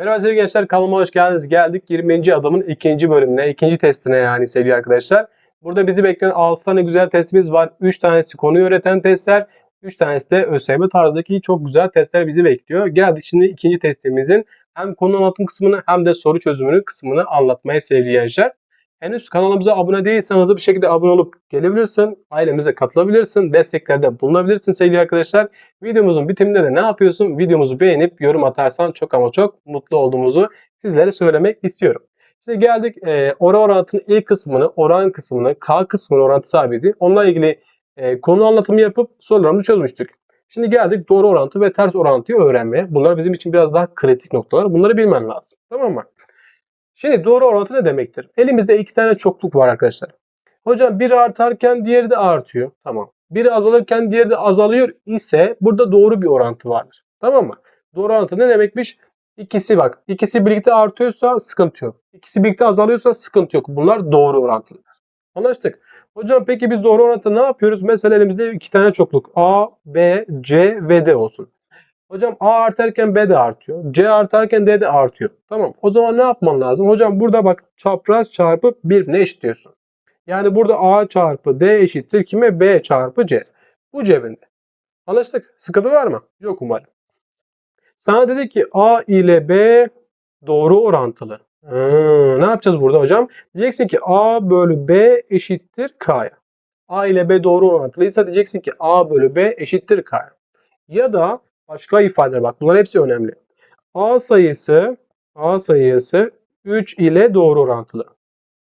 Merhaba sevgili gençler kanalıma hoş geldiniz. Geldik 20. adımın ikinci bölümüne, ikinci testine yani sevgili arkadaşlar. Burada bizi bekleyen 6 tane güzel testimiz var. 3 tanesi konuyu öğreten testler, 3 tanesi de ÖSYM tarzındaki çok güzel testler bizi bekliyor. Geldik şimdi ikinci testimizin hem konu anlatım kısmını hem de soru çözümünü kısmını anlatmaya sevgili gençler. Henüz kanalımıza abone değilsen hızlı bir şekilde abone olup gelebilirsin. Ailemize katılabilirsin. Desteklerde bulunabilirsin sevgili arkadaşlar. Videomuzun bitiminde de ne yapıyorsun? Videomuzu beğenip yorum atarsan çok ama çok mutlu olduğumuzu sizlere söylemek istiyorum. Şimdi geldik e, oran orantının ilk kısmını, oran kısmını, K kısmını orantı sabiti. Onunla ilgili e, konu anlatımı yapıp sorularımızı çözmüştük. Şimdi geldik doğru orantı ve ters orantıyı öğrenmeye. Bunlar bizim için biraz daha kritik noktalar. Bunları bilmen lazım. Tamam mı? Şimdi doğru orantı ne demektir? Elimizde iki tane çokluk var arkadaşlar. Hocam biri artarken diğeri de artıyor. Tamam. Biri azalırken diğeri de azalıyor ise burada doğru bir orantı vardır. Tamam mı? Doğru orantı ne demekmiş? İkisi bak. ikisi birlikte artıyorsa sıkıntı yok. İkisi birlikte azalıyorsa sıkıntı yok. Bunlar doğru orantılar. Anlaştık. Hocam peki biz doğru orantı ne yapıyoruz? Mesela elimizde iki tane çokluk. A, B, C ve D olsun. Hocam A artarken B de artıyor. C artarken D de artıyor. Tamam. O zaman ne yapman lazım? Hocam burada bak çapraz çarpı birbirine eşitliyorsun. Yani burada A çarpı D eşittir kime? B çarpı C. Bu cebinde. Anlaştık. Sıkıntı var mı? Yok umarım. Sana dedi ki A ile B doğru orantılı. Hmm, ne yapacağız burada hocam? Diyeceksin ki A bölü B eşittir K'ya. A ile B doğru orantılıysa diyeceksin ki A bölü B eşittir K'ya. Ya da başka ifadeler bak bunlar hepsi önemli. A sayısı A sayısı 3 ile doğru orantılı.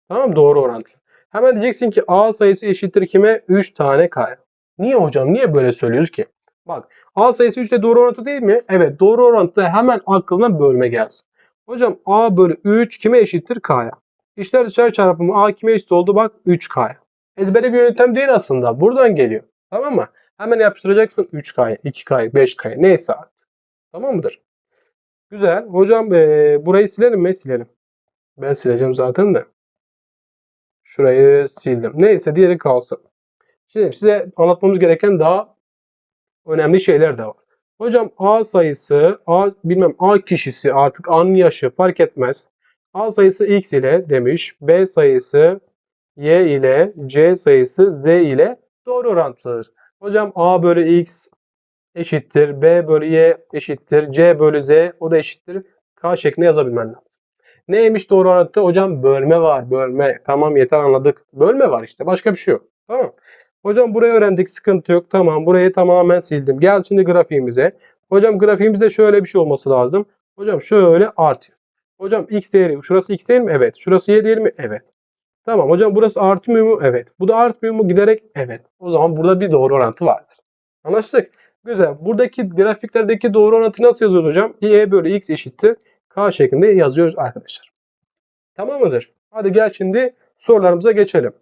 Tamam? Doğru orantılı. Hemen diyeceksin ki A sayısı eşittir kime? 3 tane K'ya. Niye hocam? Niye böyle söylüyoruz ki? Bak A sayısı 3 ile doğru orantı değil mi? Evet doğru orantıda hemen aklına bölme gelsin. Hocam A bölü 3 kime eşittir K'ya? İşler dışarı çarpımı A kime eşit oldu? Bak 3K'ya. Ezbere bir yöntem değil aslında. Buradan geliyor. Tamam mı? Hemen yapıştıracaksın 3K'ya, 2K'ya, 5K'ya neyse artık. Tamam mıdır? Güzel. Hocam ee, burayı silelim mi? Silelim. Ben sileceğim zaten de. Şurayı sildim. Neyse diğeri kalsın. Şimdi size anlatmamız gereken daha önemli şeyler de var. Hocam A sayısı, A bilmem A kişisi artık A'nın yaşı fark etmez. A sayısı X ile demiş. B sayısı Y ile, C sayısı Z ile doğru orantılıdır. Hocam A bölü X eşittir. B bölü Y eşittir. C bölü Z o da eşittir. K şeklinde yazabilmen lazım. Neymiş doğru orantı? Hocam bölme var. Bölme. Tamam yeter anladık. Bölme var işte. Başka bir şey yok. Tamam. Hocam burayı öğrendik. Sıkıntı yok. Tamam. Burayı tamamen sildim. Gel şimdi grafiğimize. Hocam grafiğimizde şöyle bir şey olması lazım. Hocam şöyle artıyor. Hocam x değeri. Şurası x değil mi? Evet. Şurası y değil mi? Evet. Tamam. Hocam burası artmıyor mu? Evet. Bu da artmıyor mu? Giderek evet. O zaman burada bir doğru orantı vardır. Anlaştık. Güzel. Buradaki grafiklerdeki doğru orantı nasıl yazıyoruz hocam? y bölü x eşittir. K şeklinde yazıyoruz arkadaşlar. Tamam mıdır? Hadi gel şimdi sorularımıza geçelim.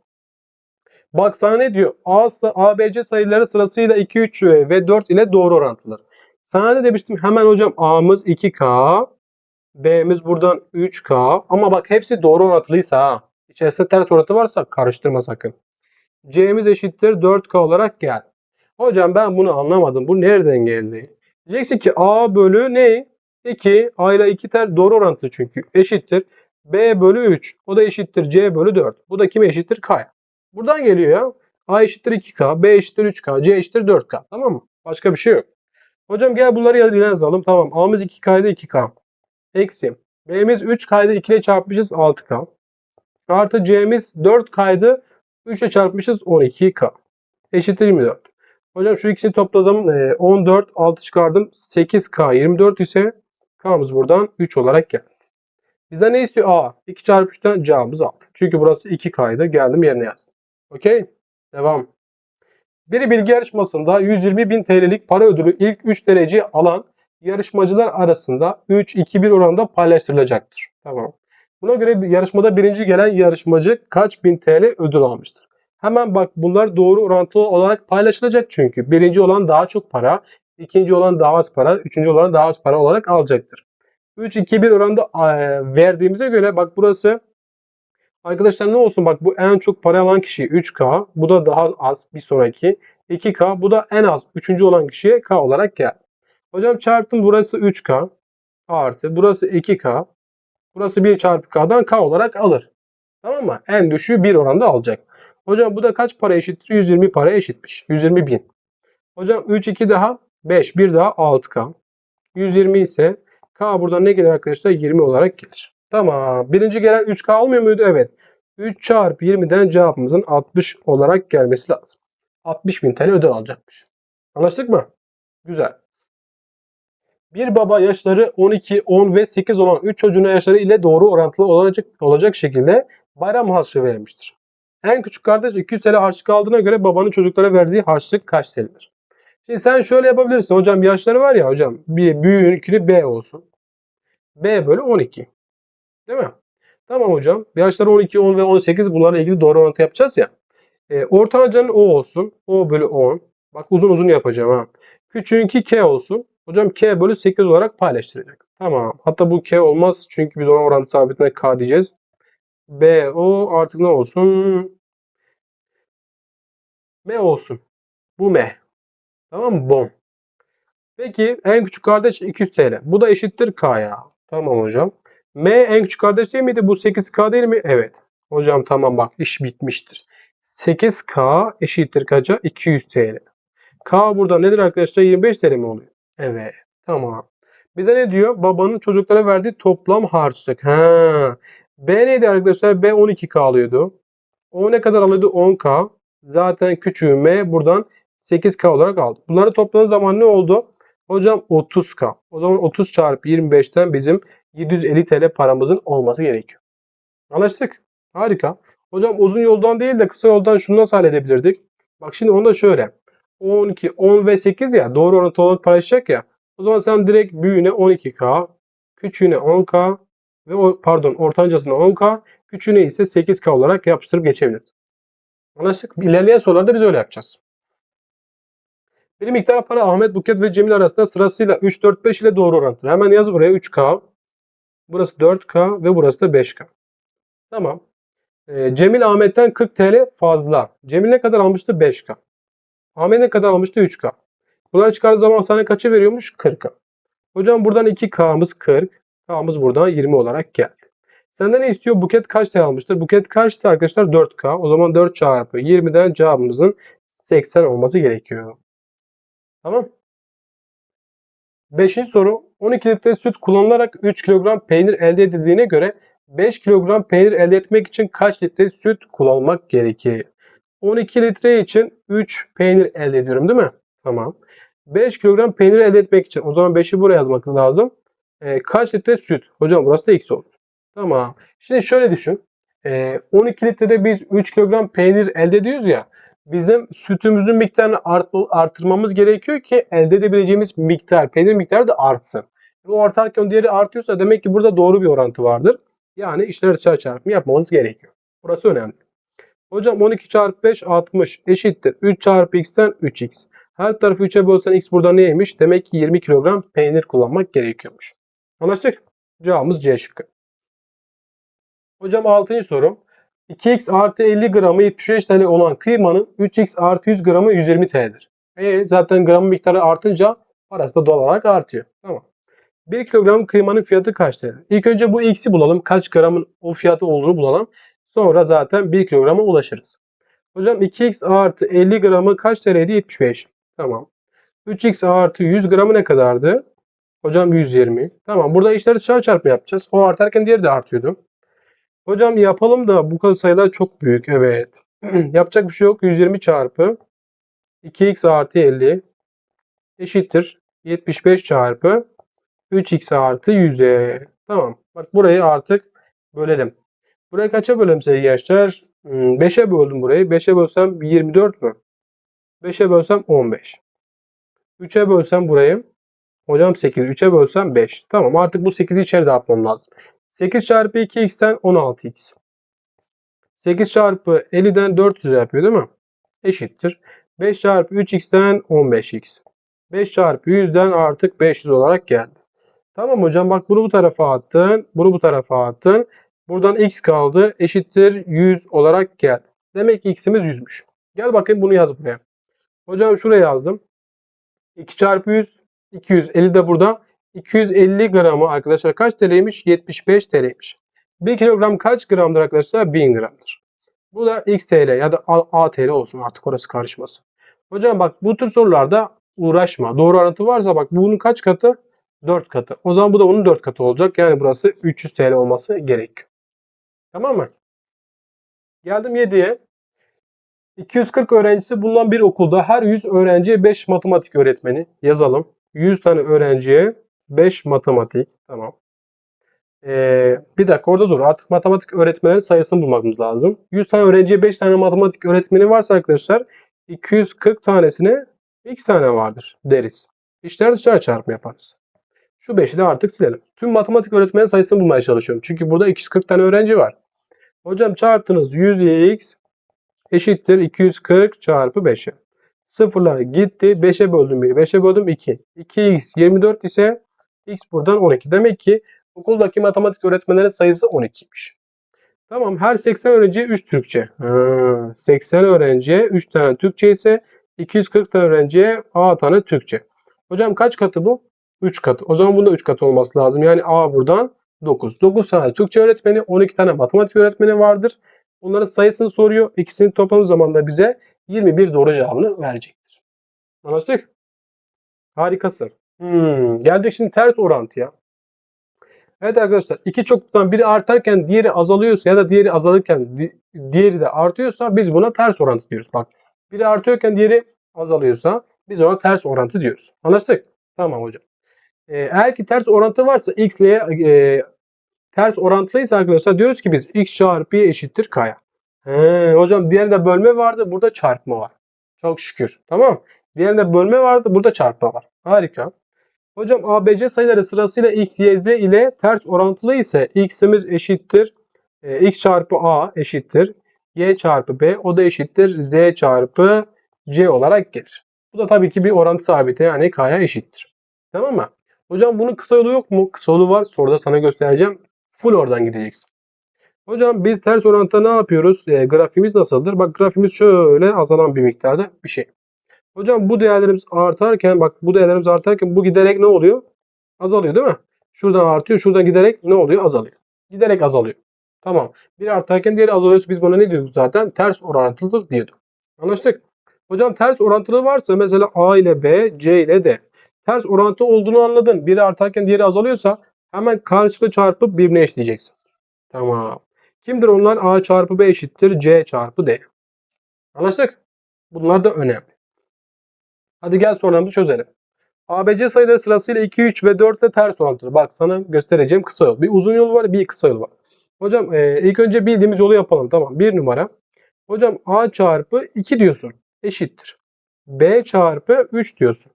Bak sana ne diyor? A, ABC sayıları sırasıyla 2, 3 ve 4 ile doğru orantılar. Sana ne demiştim? Hemen hocam A'mız 2K, B'miz buradan 3K. Ama bak hepsi doğru orantılıysa ha. İçerisinde ters orantı varsa karıştırma sakın. C'miz eşittir 4K olarak gel. Hocam ben bunu anlamadım. Bu nereden geldi? Diyeceksin ki A bölü ne? 2. A ile 2 ter doğru orantılı çünkü. Eşittir. B bölü 3. O da eşittir C bölü 4. Bu da kime eşittir? K'ya. Buradan geliyor ya. A eşittir 2K, B eşittir 3K, C eşittir 4K. Tamam mı? Başka bir şey yok. Hocam gel bunları yazalım. Tamam. A'mız 2K'ydı 2K. Eksi. B'miz 3K'ydı 2 ile çarpmışız 6K. Artı C'miz 4K'ydı 3 ile çarpmışız 12K. Eşittir 24. Hocam şu ikisini topladım. 14, 6 çıkardım. 8K 24 ise K'mız buradan 3 olarak geldi. Bizden ne istiyor? A. 2 çarpı 3'ten cevabımız 6. Çünkü burası 2K'ydı. Geldim yerine yazdım. Okey. Devam. Bir bilgi yarışmasında 120 bin TL'lik para ödülü ilk 3 dereceyi alan yarışmacılar arasında 3-2-1 oranında paylaştırılacaktır. Tamam. Buna göre yarışmada birinci gelen yarışmacı kaç bin TL ödül almıştır? Hemen bak bunlar doğru orantılı olarak paylaşılacak çünkü. Birinci olan daha çok para, ikinci olan daha az para, üçüncü olan daha az para olarak alacaktır. 3-2-1 oranda verdiğimize göre bak burası arkadaşlar ne olsun bak bu en çok para alan kişi 3K. Bu da daha az bir sonraki 2K. Bu da en az üçüncü olan kişiye K olarak gel. Hocam çarptım burası 3K. artı burası 2K. Burası 1 çarpı K'dan K olarak alır. Tamam mı? En düşüğü 1 oranda alacak. Hocam bu da kaç para eşittir? 120 para eşitmiş. 120 bin. Hocam 3 2 daha 5 1 daha 6K. 120 ise K buradan ne gelir arkadaşlar? 20 olarak gelir. Tamam. Birinci gelen 3K almıyor muydu? Evet. 3 çarpı 20'den cevabımızın 60 olarak gelmesi lazım. 60 bin TL ödül alacakmış. Anlaştık mı? Güzel. Bir baba yaşları 12, 10 ve 8 olan 3 çocuğuna yaşları ile doğru orantılı olacak, olacak şekilde bayram harçlığı verilmiştir. En küçük kardeş 200 TL harçlık aldığına göre babanın çocuklara verdiği harçlık kaç TL'dir? Şimdi sen şöyle yapabilirsin. Hocam yaşları var ya hocam. Bir büyüğün B olsun. B bölü 12. Değil mi? Tamam hocam. Yaşları 12, 10 ve 18 bunlarla ilgili doğru orantı yapacağız ya. E, ortancanın O olsun. O bölü 10. Bak uzun uzun yapacağım ha. Küçüğünki K olsun. Hocam K bölü 8 olarak paylaştıracak. Tamam. Hatta bu K olmaz. Çünkü biz ona orantı sabitine K diyeceğiz. B, O artık ne olsun? M olsun. Bu M. Tamam mı? Bom. Peki en küçük kardeş 200 TL. Bu da eşittir K'ya. Tamam hocam. M en küçük kardeş değil miydi? Bu 8K değil mi? Evet. Hocam tamam bak iş bitmiştir. 8K eşittir kaça? 200 TL. K burada nedir arkadaşlar? 25 TL mi oluyor? Evet. Tamam. Bize ne diyor? Babanın çocuklara verdiği toplam harçlık. Ha. B neydi arkadaşlar? B 12K alıyordu. O ne kadar alıyordu? 10K. Zaten küçüğü M buradan 8K olarak aldı. Bunları topladığın zaman ne oldu? Hocam 30K. O zaman 30 çarpı 25'ten bizim 750 TL paramızın olması gerekiyor. Anlaştık. Harika. Hocam uzun yoldan değil de kısa yoldan şunu nasıl halledebilirdik? Bak şimdi onu da şöyle. 12, 10 ve 8 ya doğru orantılı olarak paylaşacak ya. O zaman sen direkt büyüğüne 12K, küçüğüne 10K ve o, pardon ortancasına 10K, küçüğüne ise 8K olarak yapıştırıp geçebiliriz. Anlaştık. İlerleyen sorularda biz öyle yapacağız. Bir miktar para Ahmet, Buket ve Cemil arasında sırasıyla 3, 4, 5 ile doğru orantılı. Hemen yaz buraya 3K. Burası 4K ve burası da 5K. Tamam. Ee, Cemil Ahmet'ten 40 TL fazla. Cemil ne kadar almıştı? 5K. Ahmet ne kadar almıştı? 3K. Bunları çıkardığı zaman sana kaça veriyormuş? 40K. Hocam buradan 2K'mız 40. K'mız buradan 20 olarak geldi. Senden ne istiyor? Buket kaç TL almıştır? Buket kaçtı arkadaşlar? 4K. O zaman 4 çarpı 20'den cevabımızın 80 olması gerekiyor. Tamam. Beşinci soru. 12 litre süt kullanılarak 3 kilogram peynir elde edildiğine göre 5 kilogram peynir elde etmek için kaç litre süt kullanmak gerekir? 12 litre için 3 peynir elde ediyorum değil mi? Tamam. 5 kilogram peynir elde etmek için o zaman 5'i buraya yazmak lazım. E, kaç litre süt? Hocam burası da x oldu. Tamam. Şimdi şöyle düşün. E, 12 litrede biz 3 kilogram peynir elde ediyoruz ya. Bizim sütümüzün miktarını art, artırmamız gerekiyor ki elde edebileceğimiz miktar, peynir miktarı da artsın. O artarken diğeri artıyorsa demek ki burada doğru bir orantı vardır. Yani işler dışarı çarpımı yapmamız gerekiyor. Burası önemli. Hocam 12 çarpı 5 60 eşittir. 3 çarpı x'ten 3x. Her tarafı 3'e bölsen x burada neymiş? Demek ki 20 kilogram peynir kullanmak gerekiyormuş. Anlaştık. Cevabımız C şıkkı. Hocam 6. sorum. 2x artı 50 gramı 75 TL olan kıymanın 3x artı 100 gramı 120 TL'dir. E, zaten gram miktarı artınca parası da doğal olarak artıyor. Tamam. 1 kilogram kıymanın fiyatı kaç TL? İlk önce bu x'i bulalım. Kaç gramın o fiyatı olduğunu bulalım. Sonra zaten 1 kilograma ulaşırız. Hocam 2x artı 50 gramı kaç TL'ydi? 75. Tamam. 3x artı 100 gramı ne kadardı? Hocam 120. Tamam. Burada işleri dışarı çarpma yapacağız. O artarken diğeri de artıyordu. Hocam yapalım da bu kadar sayılar çok büyük. Evet. Yapacak bir şey yok. 120 çarpı 2x artı 50 eşittir. 75 çarpı 3x artı 100'e. Tamam. Bak burayı artık bölelim. Burayı kaça bölelim sevgili gençler? 5'e hmm, böldüm burayı. 5'e bölsem 24 mü? 5'e bölsem 15. 3'e bölsem burayı. Hocam 8. 3'e bölsem 5. Tamam artık bu 8'i içeri dağıtmam lazım. 8 çarpı 2x'ten 16x. 8 çarpı 50'den 400 yapıyor değil mi? Eşittir. 5 çarpı 3x'ten 15x. 5 çarpı 100'den artık 500 olarak geldi. Tamam hocam bak bunu bu tarafa attın. Bunu bu tarafa attın. Buradan x kaldı. Eşittir 100 olarak geldi. Demek ki x'imiz 100'müş. Gel bakayım bunu yaz buraya. Hocam şuraya yazdım. 2 çarpı 100 200. 50 de burada. 250 gramı arkadaşlar kaç TL'ymiş? 75 TL'ymiş. 1 kilogram kaç gramdır arkadaşlar? 1000 gramdır. Bu da XTL ya da A- ATL olsun artık orası karışmasın. Hocam bak bu tür sorularda uğraşma. Doğru orantı varsa bak bunun kaç katı? 4 katı. O zaman bu da onun 4 katı olacak. Yani burası 300 TL olması gerekiyor. Tamam mı? Geldim 7'ye. 240 öğrencisi bulunan bir okulda her 100 öğrenciye 5 matematik öğretmeni yazalım. 100 tane öğrenciye 5 matematik. Tamam. Ee, bir dakika orada dur. Artık matematik öğretmenlerin sayısını bulmamız lazım. 100 tane öğrenciye 5 tane matematik öğretmeni varsa arkadaşlar 240 tanesine x tane vardır deriz. İşler dışarı çarpımı yaparız. Şu 5'i de artık silelim. Tüm matematik öğretmen sayısını bulmaya çalışıyorum. Çünkü burada 240 tane öğrenci var. Hocam çarptınız 100x eşittir 240 çarpı 5'e. Sıfırlar gitti. 5'e böldüm 1. 5'e böldüm 2. 2x 24 ise x buradan 12. Demek ki okuldaki matematik öğretmenlerin sayısı 12'ymiş. Tamam her 80 öğrenciye 3 Türkçe. Ha, 80 öğrenciye 3 tane Türkçe ise 240 tane öğrenciye A tane Türkçe. Hocam kaç katı bu? 3 katı. O zaman bunda 3 katı olması lazım. Yani A buradan 9. 9 tane Türkçe öğretmeni, 12 tane matematik öğretmeni vardır. Bunların sayısını soruyor. İkisini topladığımız zaman da bize 21 doğru cevabını verecektir. Anlaştık? Harikasın. Hmm, geldik şimdi ters orantıya. Evet arkadaşlar iki çokluktan biri artarken diğeri azalıyorsa ya da diğeri azalırken di- diğeri de artıyorsa biz buna ters orantı diyoruz. Bak biri artıyorken diğeri azalıyorsa biz ona ters orantı diyoruz. Anlaştık? Tamam hocam. Ee, eğer ki ters orantı varsa x ile e, ters orantılıysa arkadaşlar diyoruz ki biz x çarpı y eşittir k'ya. He, hocam diğerinde bölme vardı burada çarpma var. Çok şükür. Tamam. Diğerinde bölme vardı burada çarpma var. Harika. Hocam ABC sayıları sırasıyla x, y, z ile ters orantılı ise x'imiz eşittir. e, x çarpı a eşittir. y çarpı b o da eşittir. z çarpı c olarak gelir. Bu da tabii ki bir orantı sabiti yani k'ya eşittir. Tamam mı? Hocam bunun kısa yolu yok mu? Kısa yolu var. Soruda sana göstereceğim. Full oradan gideceksin. Hocam biz ters orantıda ne yapıyoruz? E, grafiğimiz nasıldır? Bak grafiğimiz şöyle azalan bir miktarda bir şey. Hocam bu değerlerimiz artarken bak bu değerlerimiz artarken bu giderek ne oluyor? Azalıyor değil mi? Şuradan artıyor. Şuradan giderek ne oluyor? Azalıyor. Giderek azalıyor. Tamam. Biri artarken diğeri azalıyorsa biz buna ne diyorduk zaten? Ters orantılıdır diyorduk. Anlaştık. Hocam ters orantılı varsa mesela A ile B, C ile D. Ters orantı olduğunu anladın. Biri artarken diğeri azalıyorsa hemen karşılığı çarpıp birbirine eşleyeceksin. Tamam. Kimdir onlar? A çarpı B eşittir C çarpı D. Anlaştık. Bunlar da önemli. Hadi gel sorularımızı çözelim. ABC sayıları sırasıyla 2, 3 ve 4 ile ters orantılı. Bak sana göstereceğim kısa yol. Bir uzun yol var bir kısa yol var. Hocam e, ilk önce bildiğimiz yolu yapalım. Tamam. Bir numara. Hocam A çarpı 2 diyorsun. Eşittir. B çarpı 3 diyorsun.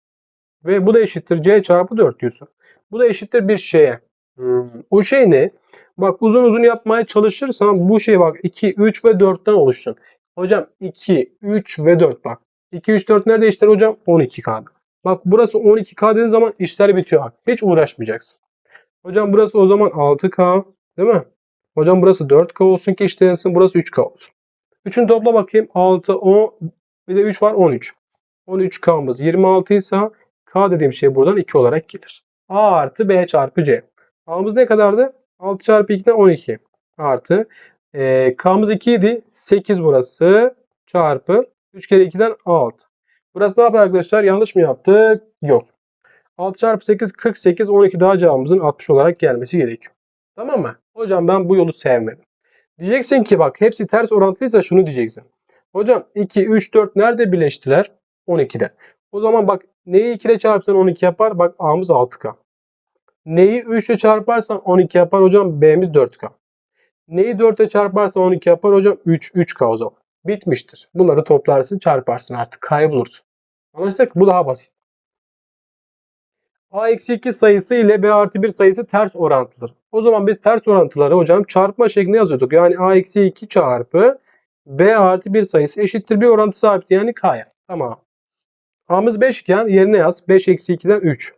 Ve bu da eşittir C çarpı 4 diyorsun. Bu da eşittir bir şeye. Hmm, O şey ne? Bak uzun uzun yapmaya çalışırsan bu şey bak 2, 3 ve 4'ten oluşsun. Hocam 2, 3 ve 4 bak. 2, 3, 4 nerede işler hocam? 12K. Bak burası 12K dediğin zaman işler bitiyor bak. Hiç uğraşmayacaksın. Hocam burası o zaman 6K değil mi? Hocam burası 4K olsun ki işlensin. Burası 3K olsun. Üçünü topla bakayım. 6, 10 bir de 3 var 13. 13K'mız 26 ise K dediğim şey buradan 2 olarak gelir. A artı B çarpı C. A'mız ne kadardı? 6 çarpı 2'den 12. Artı. E, K'mız 2 idi. 8 burası. Çarpı. 3 kere 2'den 6. Burası ne yapar arkadaşlar? Yanlış mı yaptık? Yok. 6 çarpı 8 48 12 daha cevabımızın 60 olarak gelmesi gerekiyor. Tamam mı? Hocam ben bu yolu sevmedim. Diyeceksin ki bak hepsi ters orantılıysa şunu diyeceksin. Hocam 2, 3, 4 nerede birleştiler? 12'de. O zaman bak neyi 2 ile çarpsan 12 yapar? Bak A'mız 6K. Neyi 3 ile çarparsan 12 yapar hocam B'miz 4K. Neyi 4 ile çarparsan 12 yapar hocam 3, 3K o zaman. Bitmiştir. Bunları toplarsın çarparsın artık kaybolursun. Anlaştık? Bu daha basit. A eksi 2 sayısı ile B artı 1 sayısı ters orantılıdır. O zaman biz ters orantıları hocam çarpma şeklinde yazıyorduk. Yani A eksi 2 çarpı B artı 1 sayısı eşittir bir orantı sabiti yani K'ya. Tamam. A'mız 5 iken yerine yaz. 5 eksi 2'den 3.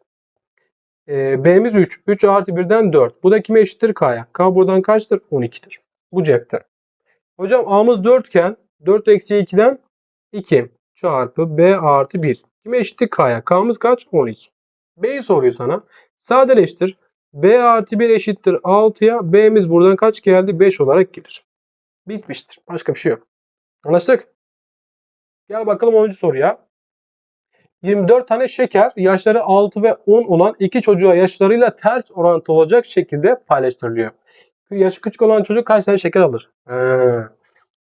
Ee, B'miz 3. 3 artı 1'den 4. Bu da kime eşittir? K'ya. K buradan kaçtır? 12'dir. Bu cepte. Hocam A'mız 4 iken 4 eksi 2'den 2 çarpı B artı 1. Kime eşittir? K'ya. K'mız kaç? 12. B'yi soruyor sana. Sadeleştir. B artı 1 eşittir 6'ya. B'miz buradan kaç geldi? 5 olarak gelir. Bitmiştir. Başka bir şey yok. Anlaştık? Gel bakalım 10. soruya. 24 tane şeker yaşları 6 ve 10 olan iki çocuğa yaşlarıyla ters orantı olacak şekilde paylaştırılıyor. Yaşı küçük olan çocuk kaç tane şeker alır? Ee,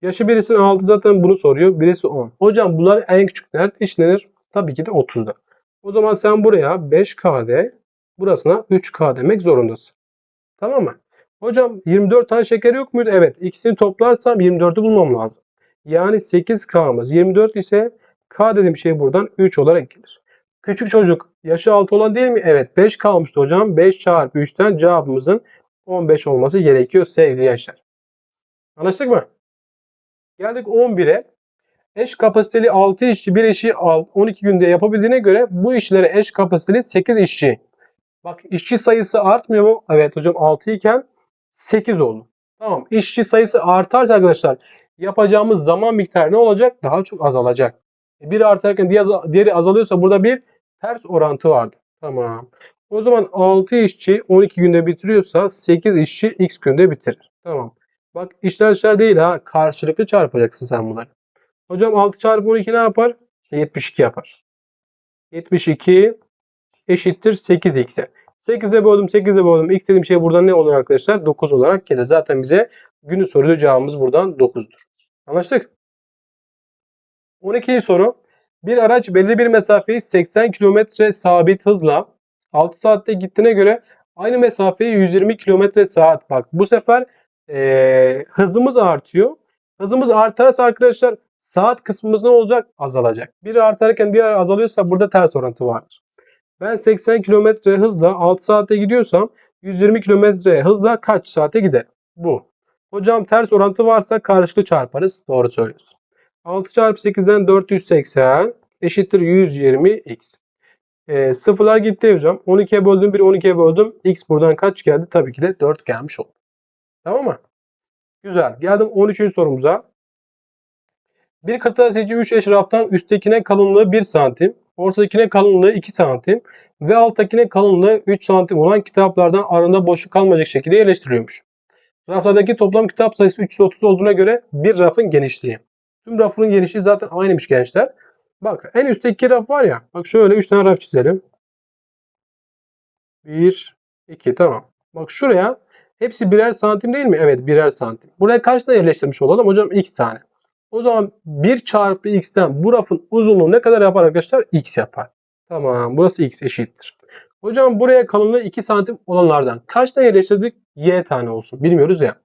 yaşı birisinin 6 zaten bunu soruyor. Birisi 10. Hocam bunlar en küçük nerede işlenir? Tabii ki de 30'da. O zaman sen buraya 5K de burasına 3K demek zorundasın. Tamam mı? Hocam 24 tane şeker yok muydu? Evet. İkisini toplarsam 24'ü bulmam lazım. Yani 8K'mız 24 ise K dediğim şey buradan 3 olarak gelir. Küçük çocuk yaşı 6 olan değil mi? Evet 5 kalmıştı hocam. 5 çarpı 3'ten cevabımızın 15 olması gerekiyor sevgili gençler. Anlaştık mı? Geldik 11'e. Eş kapasiteli 6 işçi bir işi 12 günde yapabildiğine göre bu işlere eş kapasiteli 8 işçi. Bak işçi sayısı artmıyor mu? Evet hocam 6 iken 8 oldu. Tamam. İşçi sayısı artarsa arkadaşlar yapacağımız zaman miktarı ne olacak? Daha çok azalacak. E, Biri artarken diğeri azalıyorsa burada bir ters orantı vardı. Tamam. O zaman 6 işçi 12 günde bitiriyorsa 8 işçi x günde bitirir. Tamam. Bak işler işler değil ha. Karşılıklı çarpacaksın sen bunları. Hocam 6 çarpı 12 ne yapar? 72 yapar. 72 eşittir 8x'e. 8'e böldüm 8'e böldüm. İlk dediğim şey buradan ne olur arkadaşlar? 9 olarak gelir. Zaten bize günü soruyor cevabımız buradan 9'dur. Anlaştık? 12. soru. Bir araç belli bir mesafeyi 80 km sabit hızla 6 saatte gittiğine göre aynı mesafeyi 120 km saat. Bak bu sefer ee, hızımız artıyor. Hızımız artarsa arkadaşlar saat kısmımız ne olacak? Azalacak. Biri artarken diğer azalıyorsa burada ters orantı vardır. Ben 80 km hızla 6 saatte gidiyorsam 120 km hızla kaç saate gider? Bu. Hocam ters orantı varsa karşılıklı çarparız. Doğru söylüyorsun. 6 çarpı 8'den 480 eşittir 120x. E, sıfırlar gitti hocam. 12'ye böldüm 1 12'ye böldüm. X buradan kaç geldi? Tabii ki de 4 gelmiş oldu. Tamam mı? Güzel. Geldim 13. sorumuza. Bir kırtasiye 3 eş raftan üsttekine kalınlığı 1 santim, ortadakine kalınlığı 2 santim ve alttakine kalınlığı 3 santim olan kitaplardan arasında boşluk kalmayacak şekilde yerleştiriliyormuş. Raflardaki toplam kitap sayısı 330 olduğuna göre bir rafın genişliği. Tüm rafının genişliği zaten aynıymış gençler. Bak en üstteki raf var ya. Bak şöyle 3 tane raf çizelim. 1, 2 tamam. Bak şuraya hepsi birer santim değil mi? Evet birer santim. Buraya kaç tane yerleştirmiş olalım? Hocam x tane. O zaman 1 çarpı x'ten bu rafın uzunluğu ne kadar yapar arkadaşlar? x yapar. Tamam burası x eşittir. Hocam buraya kalınlığı 2 santim olanlardan kaç tane yerleştirdik? y tane olsun. Bilmiyoruz ya.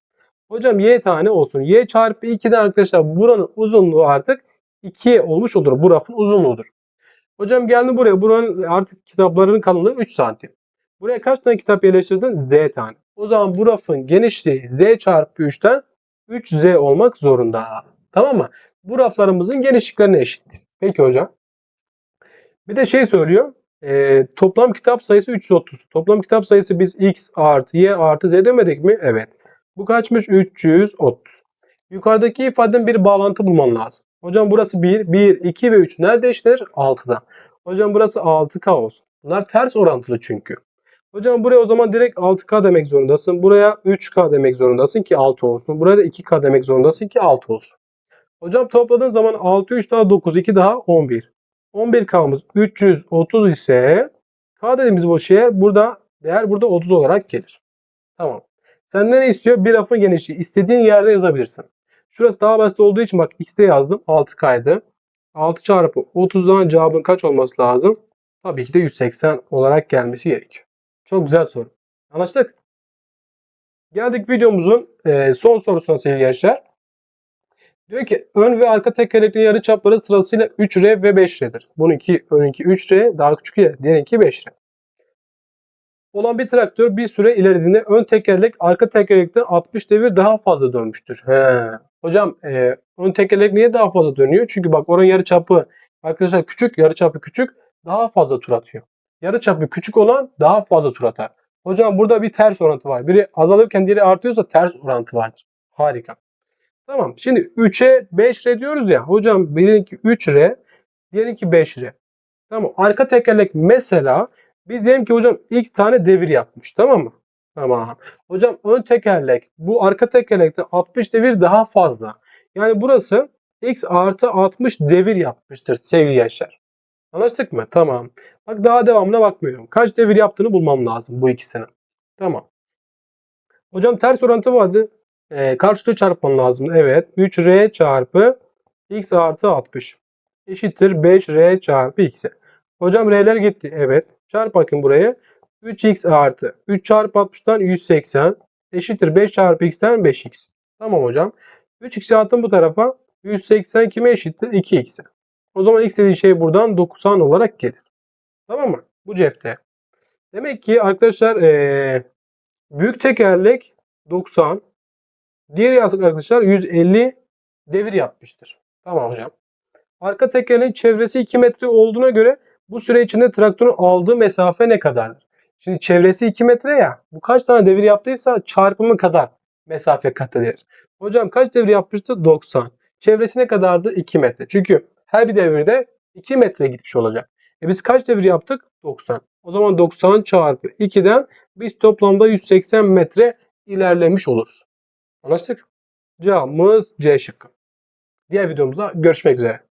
Hocam y tane olsun. y çarpı 2'den arkadaşlar buranın uzunluğu artık 2 olmuş olur. Bu rafın uzunluğudur. Hocam geldim buraya. Buranın artık kitaplarının kalınlığı 3 santim. Buraya kaç tane kitap yerleştirdin? Z tane. O zaman bu rafın genişliği Z çarpı 3'ten 3Z olmak zorunda. Tamam mı? Bu raflarımızın genişliklerine eşit. Peki hocam. Bir de şey söylüyor. E, toplam kitap sayısı 330. Toplam kitap sayısı biz X artı Y artı Z demedik mi? Evet. Bu kaçmış? 330. Yukarıdaki ifadenin bir bağlantı bulman lazım. Hocam burası 1, 1, 2 ve 3 nerede eşittir? 6'da. Hocam burası 6K olsun. Bunlar ters orantılı çünkü. Hocam buraya o zaman direkt 6K demek zorundasın. Buraya 3K demek zorundasın ki 6 olsun. Buraya da 2K demek zorundasın ki 6 olsun. Hocam topladığın zaman 6, 3 daha 9, 2 daha 11. 11K'mız 330 ise K dediğimiz bu şeye burada değer burada 30 olarak gelir. Tamam. Senden ne istiyor? Bir rafın genişliği. İstediğin yerde yazabilirsin. Şurası daha basit olduğu için bak x'te yazdım. 6K'ydı. 6 çarpı 30'dan cevabın kaç olması lazım? Tabii ki de 180 olarak gelmesi gerekiyor. Çok güzel soru. Anlaştık? Geldik videomuzun e, son sorusuna sevgili gençler. Diyor ki ön ve arka tekerlekli yarı çapları sırasıyla 3R ve 5R'dir. Bununki önünki 3R daha küçük ya diğerinki 5R. Olan bir traktör bir süre ilerlediğinde ön tekerlek arka tekerlekten 60 devir daha fazla dönmüştür. He. Hocam e, ön tekerlek niye daha fazla dönüyor? Çünkü bak oranın yarı çapı arkadaşlar küçük yarı çapı küçük daha fazla tur atıyor. Yarı çapı küçük olan daha fazla tur atar. Hocam burada bir ters orantı var. Biri azalırken diğeri artıyorsa ters orantı vardır. Harika. Tamam. Şimdi 3'e 5R diyoruz ya. Hocam birininki 3R, diğerinki 5R. Tamam. Arka tekerlek mesela Biz diyelim ki hocam x tane devir yapmış. Tamam mı? Tamam. Hocam ön tekerlek bu arka tekerlekte 60 devir daha fazla. Yani burası x artı 60 devir yapmıştır sevgili gençler. Anlaştık mı? Tamam. Bak daha devamına bakmıyorum. Kaç devir yaptığını bulmam lazım bu ikisinin. Tamam. Hocam ters orantı vardı. Ee, karşılığı çarpman lazım. Evet. 3r çarpı x artı 60 eşittir 5r çarpı x'e. Hocam r'ler gitti. Evet. Çarp bakın buraya. 3x artı 3 çarpı 60'tan 180 eşittir 5 çarpı x'ten 5x. Tamam hocam. 3x'i attım bu tarafa. 180 kime eşittir? 2x'e. O zaman x dediği şey buradan 90 olarak gelir. Tamam mı? Bu cepte. Demek ki arkadaşlar ee, büyük tekerlek 90. Diğer yazık arkadaşlar 150 devir yapmıştır. Tamam hocam. Arka tekerleğin çevresi 2 metre olduğuna göre bu süre içinde traktörün aldığı mesafe ne kadardır? Şimdi çevresi 2 metre ya. Bu kaç tane devir yaptıysa çarpımı kadar mesafe kat eder. Hocam kaç devir yapmıştı? 90. Çevresi ne kadardı? 2 metre. Çünkü her bir devirde 2 metre gitmiş olacak. E biz kaç devir yaptık? 90. O zaman 90 çarpı 2'den biz toplamda 180 metre ilerlemiş oluruz. Anlaştık? Cevabımız C şıkkı. Diğer videomuzda görüşmek üzere.